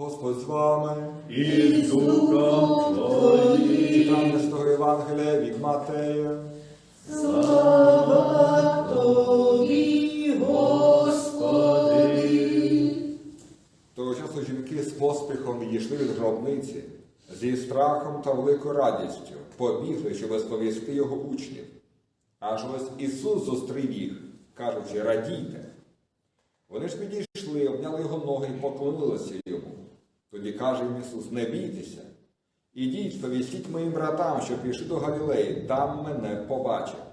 Господь з вами. і з духом Твоїм. Читання Святого Євангелія від Матея. Слава Тобі, Господи. Того часу жінки з поспіхом відійшли від гробниці, зі страхом та великою радістю побігли, щоб сповісти його учнів. Аж ось Ісус зустрів їх, кажучи, радійте. Вони ж підійшли, обняли його ноги і поклонилися йому. Тоді каже їм Ісус, не бійтеся. Ідіть, сповістіть моїм братам, що пішли до Галілеї, там мене побачать.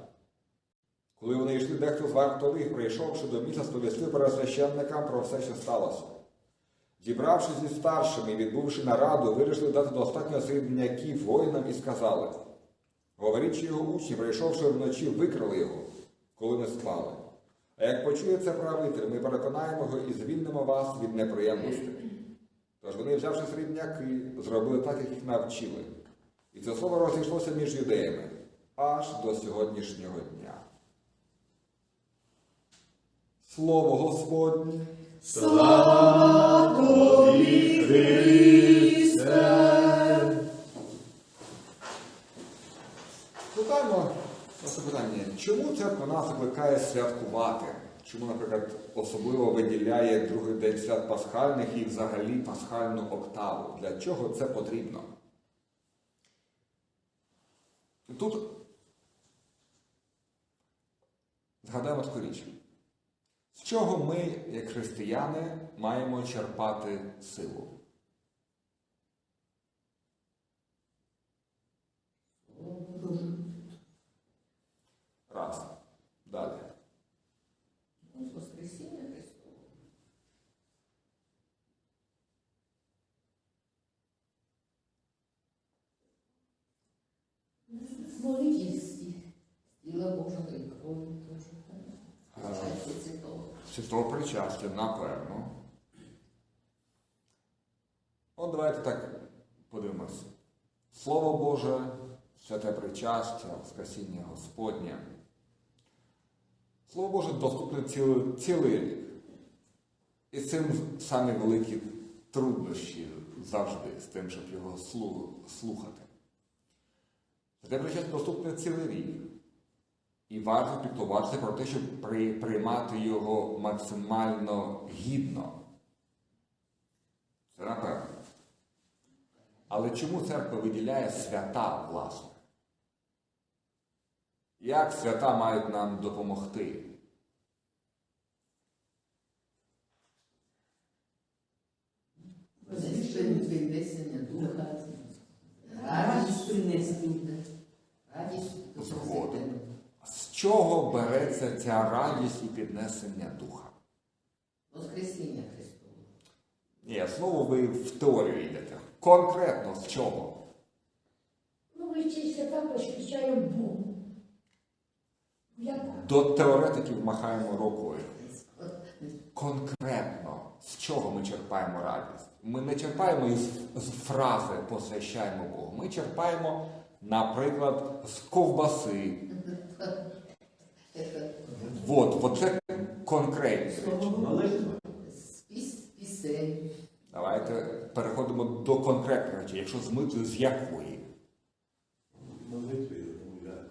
Коли вони йшли, дехто з вартових, прийшовши до міста, сповістив пересвященникам про все, що сталося. Зібравшись зі старшими і відбувши нараду, вирішили дати достатньо середняків воїнам і сказали: Говоріть, що його учні, прийшовши вночі, викрали його, коли не спали. А як почує це правитель, ми переконаємо його і звільнимо вас від неприємностей. Тож вони, взявши середняки, зробили так, як їх навчили. І це слово розійшлося між юдеями аж до сьогоднішнього дня. Слово Господнє. Слава Тобі, Христе. Питаємо наше питання, чому церква нас закликає святкувати? Чому, наприклад, особливо виділяє другий день свят пасхальних і взагалі пасхальну октаву? Для чого це потрібно? Тут згадаємо таку річ. З чого ми, як християни, маємо черпати силу? Раз. Далі. Ну, з Воскресіння Христового. Молитісті. Тіла Божого і крові теж. Святого. Святого причастя, напевно. От давайте так подивимося. Слово Боже, святе причастя, Воскресіння Господнє. Слово Боже доступне цілий, цілий рік. І з цим самі великі труднощі завжди з тим, щоб його слухати. Святе причастя доступне цілий рік. І варто піклуватися про те, щоб при, приймати його максимально гідно. Це напевно. Але чому церква виділяє свята, власне? Як свята мають нам допомогти? Возвіщення піднесення духа. Радість принести. Радість. З чого береться ця радість і піднесення духа? Воскресіння Христового. Ні, знову ви в теорію йдете. Конкретно з чого? Ну, ми ці свята посвящаємо Богу. Я так. До теоретиків махаємо рукою. Конкретно, з чого ми черпаємо радість? Ми не черпаємо із з фрази посвящаємо Богу. Ми черпаємо, наприклад, з ковбаси. От, от це конкретні речі. Молитва. З пісень. Давайте переходимо до конкретних речей. Якщо змити, з якої? Молитви, ну якої?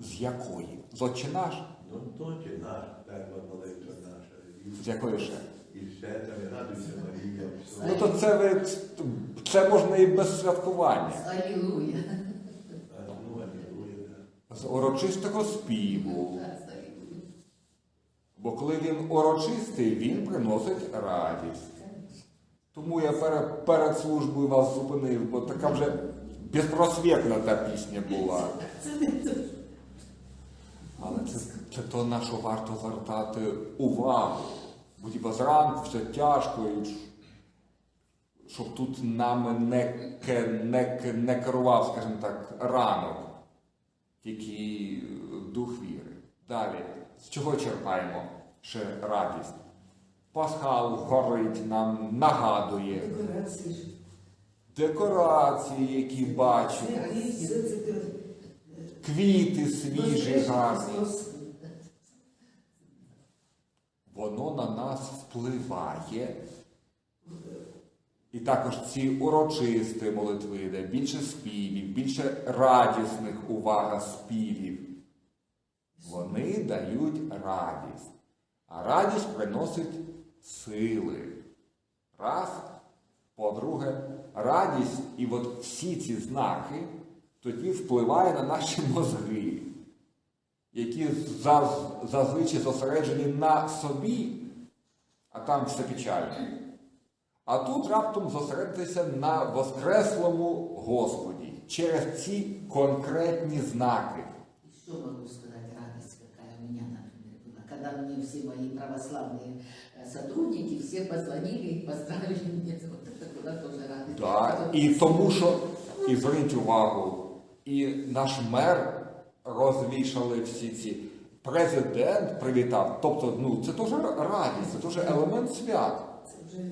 З якої? З «Отче наш? Ну, то чи наш, перша молитва наша. З якої ще? І ще там і радуйся Марія. Ну то це ви це можна і без святкування. Алілуя. А, Ну, алілуя, да. З урочистого співу. Бо коли він урочистий, він приносить радість. Тому я перед, службою вас зупинив, бо така вже безпросвітна та пісня була. Але це, це то, на що варто звертати увагу. Бо типа зранку все тяжко, і щоб тут нами не, не, не керував, скажімо так, ранок, тільки дух віри. Далі, з чого черпаємо ще радість? Пасхал горить, нам нагадує Декорації декорації, які бачимо, квіти свіжі, гарні. Воно на нас впливає І також ці урочисті молитви, де більше співів, більше радісних увага співів. Вони дають радість. А радість приносить сили. Раз. По-друге, радість і от всі ці знаки тоді впливає на наші мозги, які заз- зазвичай зосереджені на собі, а там все печально. А тут раптом зосередитися на воскреслому Господі через ці конкретні знаки. Что могу сказать, радость какая у меня, например, была, когда мне все мои православные э, сотрудники все позвонили и поздравили меня. Вот это была тоже радость. Так, Потом- і тому, що, і зверніть увагу, і наш мер розвішали всі ці. Президент привітав. Тобто, ну, це теж радість, це теж елемент свят. Це вже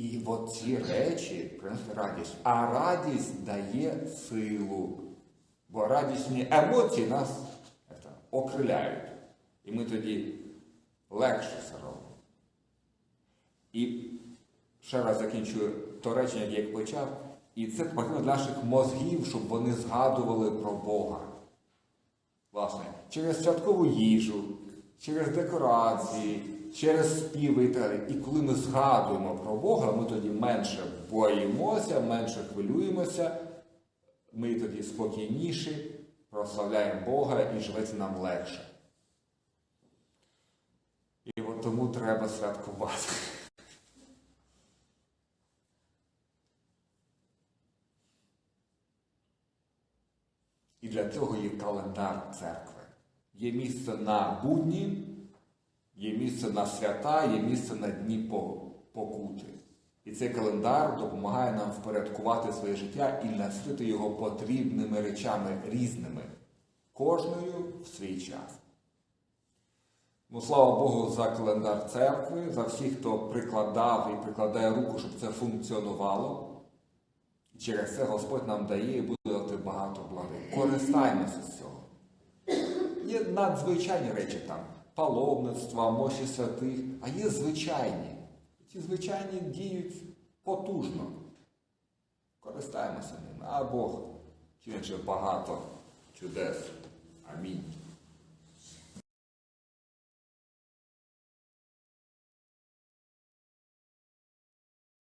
і от ці речі приносять радість. А радість дає силу. Бо радісні емоції нас это, окриляють. І ми тоді легше це робимо. І ще раз закінчую то речення, як почав. І це потрібно наших мозгів, щоб вони згадували про Бога. Власне, через святкову їжу, через декорації, через співи і так. І коли ми згадуємо про Бога, ми тоді менше боїмося, менше хвилюємося, ми тоді спокійніші, прославляємо Бога і живеться нам легше. І от тому треба святкувати. І для цього є календар церкви. Є місце на будні, є місце на свята, є місце на дні по- покути. І цей календар допомагає нам впорядкувати своє життя і насити його потрібними речами різними, кожною в свій час. Ну, слава Богу, за календар церкви, за всіх, хто прикладав і прикладає руку, щоб це функціонувало. І через це Господь нам дає і буде дати багато благи. Користаймося з цього. Є надзвичайні речі там, паломництва, мощі святих, а є звичайні. Ці звичайні діють потужно. Користаємося ними, а Бог чинить багато чудес. Амінь.